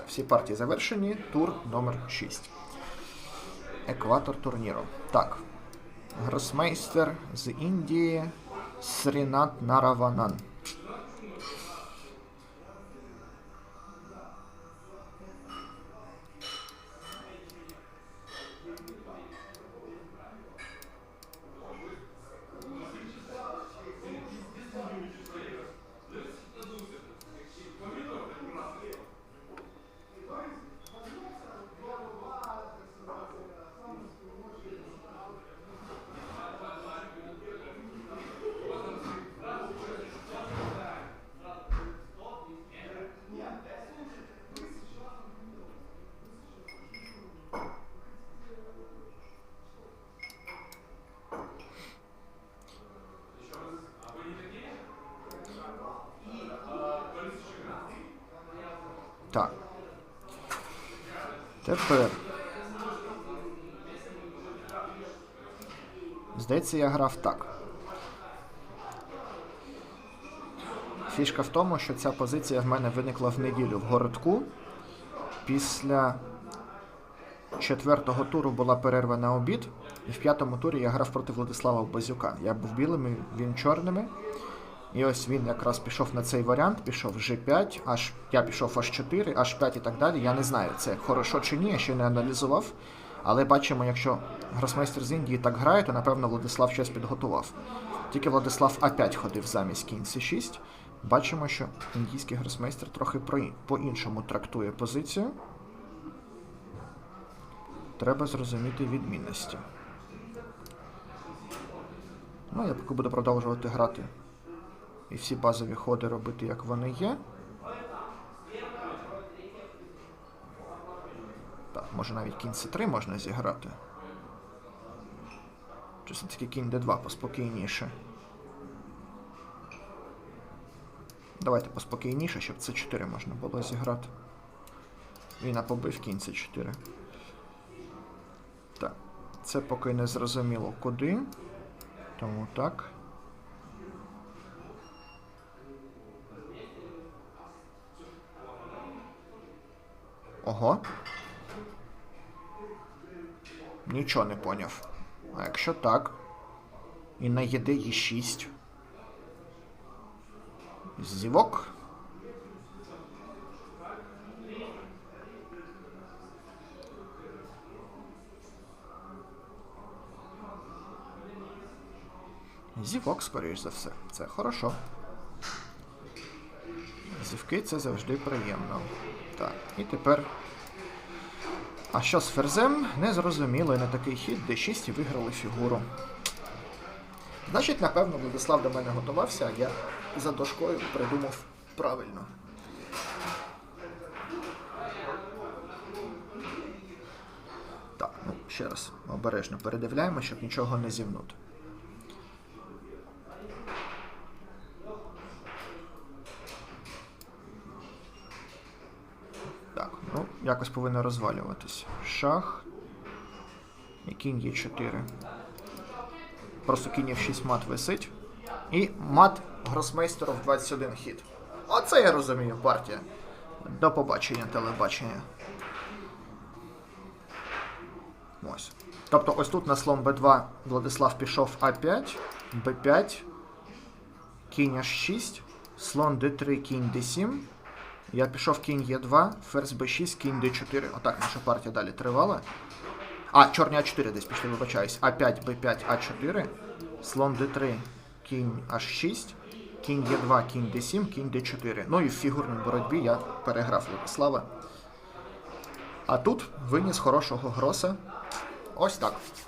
Все, всі партії завершені. Тур номер 6. Екватор турніру. Так. Гросмейстер з Індії Срінат Нараванан. Так. Тепер. Здається, я грав так. Фішка в тому, що ця позиція в мене виникла в неділю в городку. Після четвертого туру була перерва на обід, і в п'ятому турі я грав проти Владислава Базюка. Я був білими, він чорними. І ось він якраз пішов на цей варіант, пішов G5, аж я пішов H4, H5 і так далі. Я не знаю, це хорошо чи ні, я ще не аналізував. Але бачимо, якщо гросмейстер з Індії так грає, то напевно Владислав щось підготував. Тільки Владислав А5 ходив замість кінь С6. Бачимо, що індійський гросмейстер трохи по-іншому трактує позицію. Треба зрозуміти відмінності. Ну, я поки буду продовжувати грати і всі базові ходи робити, як вони є. Так, може навіть кінь С3 можна зіграти. Чи все-таки кінь Д2 поспокійніше. Давайте поспокійніше, щоб С4 можна було зіграти. Він побив кінь С4. Так, це поки не зрозуміло куди. Тому так. Ого. Нічого не поняв. А якщо так. І на ЄД є 6. Зівок. Зівок, скоріш за все. Це хорошо. Зівки це завжди приємно. Так, і тепер. А що з ферзем? Незрозуміло, і на такий хід d6 і виграли фігуру. Значить, напевно, Владислав до мене готувався, а я за дошкою придумав правильно. Так, ну ще раз обережно передивляємо, щоб нічого не зівнути. Так, ну, якось повинно розвалюватись. Шах. І кінь є 4. Просто кінь F6 мат висить. І мат гросмейстеру в 21 хід. Оце я розумію, партія. До побачення, телебачення. Ось. Тобто ось тут на слон b2 Владислав пішов А5, Б5, кінь H6, слон d3, кінь d7. Я пішов кінь Е2, ферзь Б6, кінь Д4. Отак наша партія далі тривала. А, чорні А4 десь пішли, вибачаюсь. А5, Б5, А4. Слон Д3, кінь H6, кінь Е2, кінь Д7, кінь Д4. Ну і в фігурній боротьбі я переграв Владислава. А тут виніс хорошого гроса. Ось так.